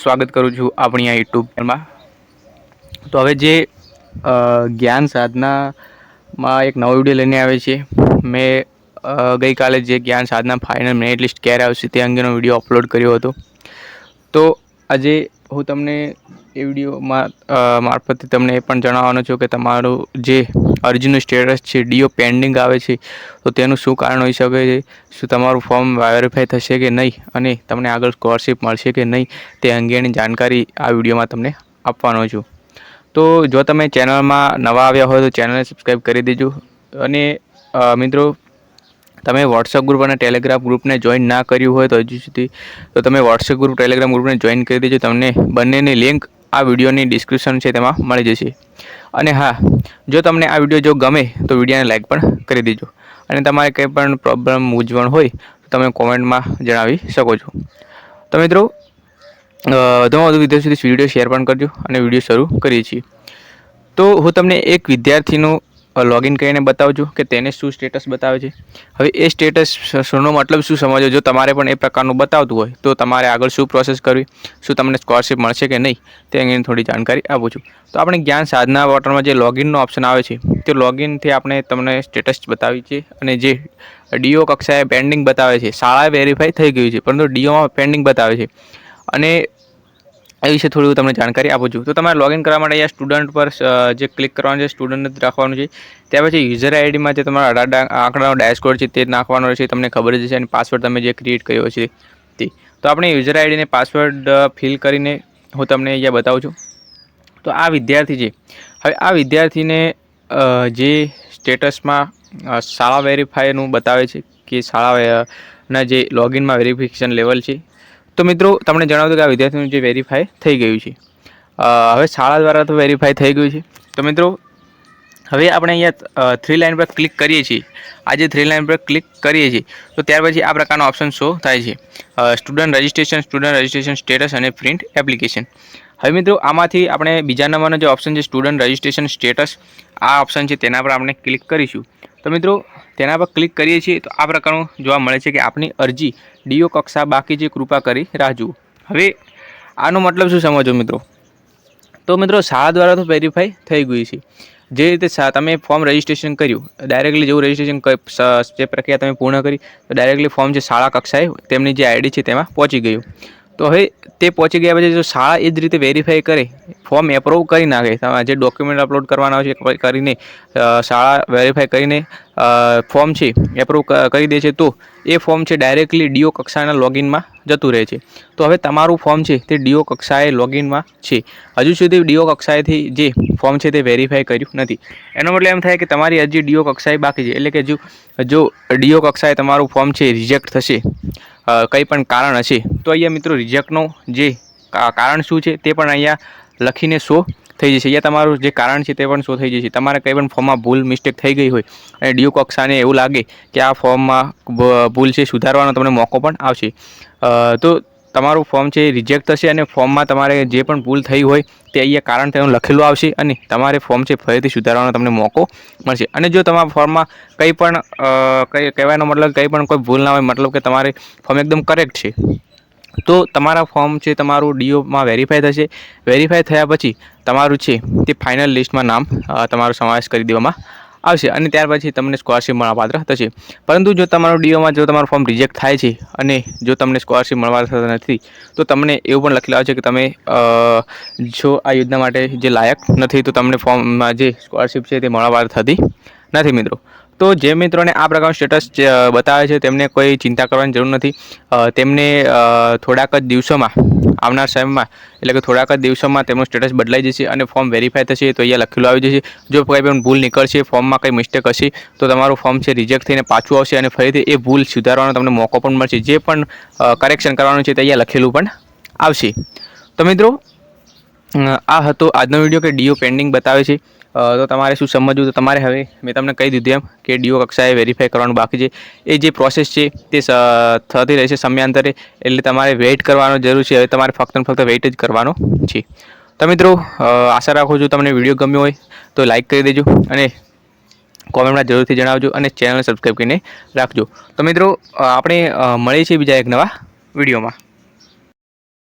સ્વાગત કરું છું આપણી આ યુટ્યુબ ચેનલમાં. તો હવે જે જ્ઞાન સાધનામાં એક નવો વીડિયો લઈને આવે છે. મેં ગઈકાલે જે જ્ઞાન સાધના ફાઇનલ મેરિટ લિસ્ટ ક્યારે આવશે તે અંગેનો વીડિયો અપલોડ કર્યો હતો. તો આજે હું તમને એ વિડીયોમાં મારફતે તમને એ પણ જણાવવાનો છું કે તમારું જે અરજીનું સ્ટેટસ છે ડીઓ પેન્ડિંગ આવે છે, તો તેનું શું કારણ હોઈ શકે છે? શું તમારું ફોર્મ વેરીફાઈ થશે કે નહીં? અને તમને આગળ સ્કોલરશિપ મળશે કે નહીં? તે અંગેની જાણકારી આ વિડીયોમાં તમને આપવાનો છું. તો જો તમે ચેનલમાં નવા આવ્યા હોય તો ચેનલને સબસ્ક્રાઈબ કરી દેજો. અને મિત્રો, તમે વોટ્સઅપ ગ્રુપ અને ટેલિગ્રામ ગ્રુપને જોઈન ના કર્યું હોય તો હજુ સુધી, તો તમે વોટ્સઅપ ગ્રુપ ટેલિગ્રામ ગ્રુપને જોઈન કરી દેજો. તમને બંનેની લિંક આ વિડીયોની ડિસ્ક્રિપ્શન છે તેમાં મળી જશે. અને હા, જો તમને આ વીડિયો જો ગમે, તો વિડીયોને લાઇક પણ કરી દેજો. અને તમારે કંઈ પણ પ્રોબ્લેમ મૂંઝવણ હોય, તો તમે કોમેન્ટમાં જણાવી શકો છો. તો મિત્રો વધુમાં વધુ વિદ્યાર્થીઓ સુધી વીડિયો શેર પણ કરજો અને વીડિયો શરૂ કરીએ છીએ. તો હું તમને એક વિદ્યાર્થીનું લોગિન કરીને બતાવજો કે તેને શું સ્ટેટસ બતાવે છે. હવે એ સ્ટેટસનો મતલબ શું સમજો જો તમારે પણ એ પ્રકારનું બતાવતું હોય, તો તમારે આગળ શું પ્રોસેસ કરવી? શું તમને સ્કોલરશિપ મળશે કે નહીં? તે અંગેની થોડી જાણકારી આપું છું. તો આપણે જ્ઞાન સાધના પોર્ટલમાં જે લોગિનનો ઓપ્શન આવે છે, તે લોગિનથી આપણે તમને સ્ટેટસ બતાવી છે અને જે ડીઓ કક્ષાએ પેન્ડિંગ બતાવે છે. શાળાએ વેરીફાઈ થઈ ગયું છે, પરંતુ ડીઓમાં પેન્ડિંગ બતાવે છે. અને એ વિશે થોડી તમને જાણકારી આપું છું. તો તમારે લોગિન કરવા માટે અહીંયા સ્ટુડન્ટ પર જે ક્લિક કરવાનું છે સ્ટુડન્ટ રાખવાનું છે. ત્યાર પછી યુઝર આઈડીમાં જે તમારા અઢાર આંકડાનો ડેશબોર્ડ છે તે નાખવાનો રહેશે. તમને ખબર જ છે અને પાસવર્ડ તમે જે ક્રિએટ કર્યો છે તે. તો આપણે યુઝર આઈડીને પાસવર્ડ ફિલ કરીને હું તમને અહીંયા બતાવું છું. તો આ વિદ્યાર્થી છે. હવે આ વિદ્યાર્થીને જે સ્ટેટસમાં શાળા વેરીફાઈનું બતાવે છે કે શાળા ના જે લોગિનમાં વેરિફિકેશન લેવલ છે તો મિત્રો, તમને જણાવ્યું કે આ વિદ્યાર્થીનું જે વેરીફાઈ થઈ ગયું છે. હવે શાળા દ્વારા તો વેરીફાઈ થઈ ગયું છે. તો મિત્રો હવે આપણે અહીંયા થ્રી લાઇન પર ક્લિક કરીએ છીએ. આ જે થ્રી લાઇન પર ક્લિક કરીએ છીએ. તો ત્યાર પછી આ પ્રકારનો ઓપ્શન શો થાય છે. Student registration student registration status અને પ્રિન્ટ એપ્લિકેશન હવે મિત્રો, આમાંથી આપણે બીજા નંબરનો જે ઓપ્શન છે સ્ટુડન્ટ રજિસ્ટ્રેશન સ્ટેટસ આ ઓપ્શન છે તેના પર આપણે ક્લિક કરીશું. તો મિત્રો, તેના પર ક્લિક કરીએ છીએ તો આ પ્રકારનું જોવા મળે છે કે આપની અરજી ડીઓ કક્ષા બાકી છે, કૃપા કરી રાહ હવે, આનો મતલબ શું સમજો મિત્રો? તો મિત્રો, શાળા દ્વારા તો વેરીફાઈ થઈ ગયું છે. જે રીતે તમે ફોર્મ રજિસ્ટ્રેશન કર્યું ડાયરેક્ટલી જેવું રજિસ્ટ્રેશન જે પ્રક્રિયા તમે પૂર્ણ કરી, તો ડાયરેક્ટલી ફોર્મ જે શાળા કક્ષાએ તેમની જે આઈડી છે તેમાં પહોંચી ગયું. તો હવે તે પહોંચી ગયા પછી જો શાળા એ જ રીતે વેરીફાઈ કરે ફોર્મ એપ્રુવ કરી નાખે, તમે જે ડોક્યુમેન્ટ અપલોડ કરવાના હોય છે કરીને શાળા વેરીફાઈ કરીને ફોર્મ છે એપ્રુવ કરી દે છે તો એ ફોર્મ છે ડાયરેક્ટલી ડીઓ કક્ષાના લોગિનમાં જતું રહે છે. તો હવે તમારું ફોર્મ છે તે ડીઓ કક્ષાએ લોગિનમાં છે. હજુ સુધી ડીઓ કક્ષાએથી જે ફોર્મ છે તે વેરીફાઈ કર્યું નથી. એનો મતલબ એમ થાય કે તમારી અરજી ડીઓ કક્ષાએ બાકી છે. એટલે કે જો જો ડીઓ કક્ષાએ તમારું ફોર્મ છે રિજેક્ટ થશે કંઈ પણ કારણ હશે, તો અહીંયા મિત્રો રિજેક્ટનો જે કારણ શું છે તે પણ અહીંયા લખીને શો થઈ જશે. અહીંયા તમારું જે કારણ છે તે પણ શો થઈ જશે. તમારે કંઈ પણ ફોર્મમાં ભૂલ મિસ્ટેક થઈ ગઈ હોય અને ડ્યુ કક્ષાને એવું લાગે કે આ ફોર્મમાં ભૂલ છે, સુધારવાનો તમને મોકો પણ આવશે. તો તમારું ફોર્મ છે એ રિજેક્ટ થશે અને ફોર્મમાં તમારે જે પણ ભૂલ થઈ હોય તે અહીંયા કારણ તેનું લખેલું આવશે અને તમારે ફોર્મ છે ફરીથી સુધારવાનો તમને મોકો મળશે. અને જો તમારા ફોર્મમાં કંઈ પણ કંઈ કહેવાનો મતલબ, કંઈ પણ કોઈ ભૂલ ના હોય, મતલબ કે તમારે ફોર્મ એકદમ કરેક્ટ છે, તો તમારા ફોર્મ છે તમારું ડીઓમાં વેરીફાઈ થશે. વેરીફાઈ થયા પછી તમારું છે તે ફાઇનલ લિસ્ટમાં નામ તમારો સમાવેશ કરી દેવામાં આવશે અને ત્યાર પછી તમને સ્કોલરશિપ મળવાપાત્ર થશે. પરંતુ જો તમારું ડીઓમાં જો તમારું ફોર્મ રિજેક્ટ થાય છે અને જો તમને સ્કોલરશિપ મળવા થતા નથી, તો તમને એવું પણ લખેલું આવશે કે તમે જો આ યોજના માટે જે લાયક નથી, તો તમને ફોર્મમાં જે સ્કોલરશિપ છે તે મળવાપાત્ર થતી નથી મિત્રો. તો જે મિત્રોને આ પ્રકારનું સ્ટેટસ બતાવે છે તેમને કોઈ ચિંતા કરવાની જરૂર નથી. તેમને થોડાક જ દિવસોમાં, આવનાર સમયમાં, એટલે કે થોડાક જ દિવસોમાં તેમનું સ્ટેટસ બદલાઈ જશે અને ફોર્મ વેરીફાઈ થશે, તો અહીંયા લખેલું આવી જશે. જો કંઈ પણ ભૂલ નીકળશે ફોર્મમાં કંઈ મિસ્ટેક હશે, તો તમારું ફોર્મ છે રિજેક્ટ થઈને પાછું આવશે અને ફરીથી એ ભૂલ સુધારવાનો તમને મોકો પણ મળશે. જે પણ કરેક્શન કરવાનું છે તે અહીંયા લખેલું પણ આવશે. તો મિત્રો આ હતો આજનો વીડિયો કે ડીઓ પેન્ડિંગ બતાવે છે. તો તમારે શું સમજવું? તો તમારે હવે, મેં તમને કહી દીધું એમ કે ડીઓ કક્ષાએ વેરીફાઈ કરવાનું બાકી છે. એ જે પ્રોસેસ છે, તે થતી રહેશે સમયાંતરે, એટલે તમારે વેઇટ કરવાનો જરૂર છે. હવે તમારે ફક્ત ફક્ત વેઇટ જ કરવાનો છે. તો મિત્રો આશા રાખું છું તમને વીડિયો ગમ્યો હોય, તો લાઈક કરી દેજો અને કોમેન્ટમાં જરૂરથી જણાવજો અને ચેનલ સબસ્ક્રાઈબ કરીને રાખજો. તો મિત્રો આપણે મળીએ છીએ બીજા એક નવા વિડીયોમાં.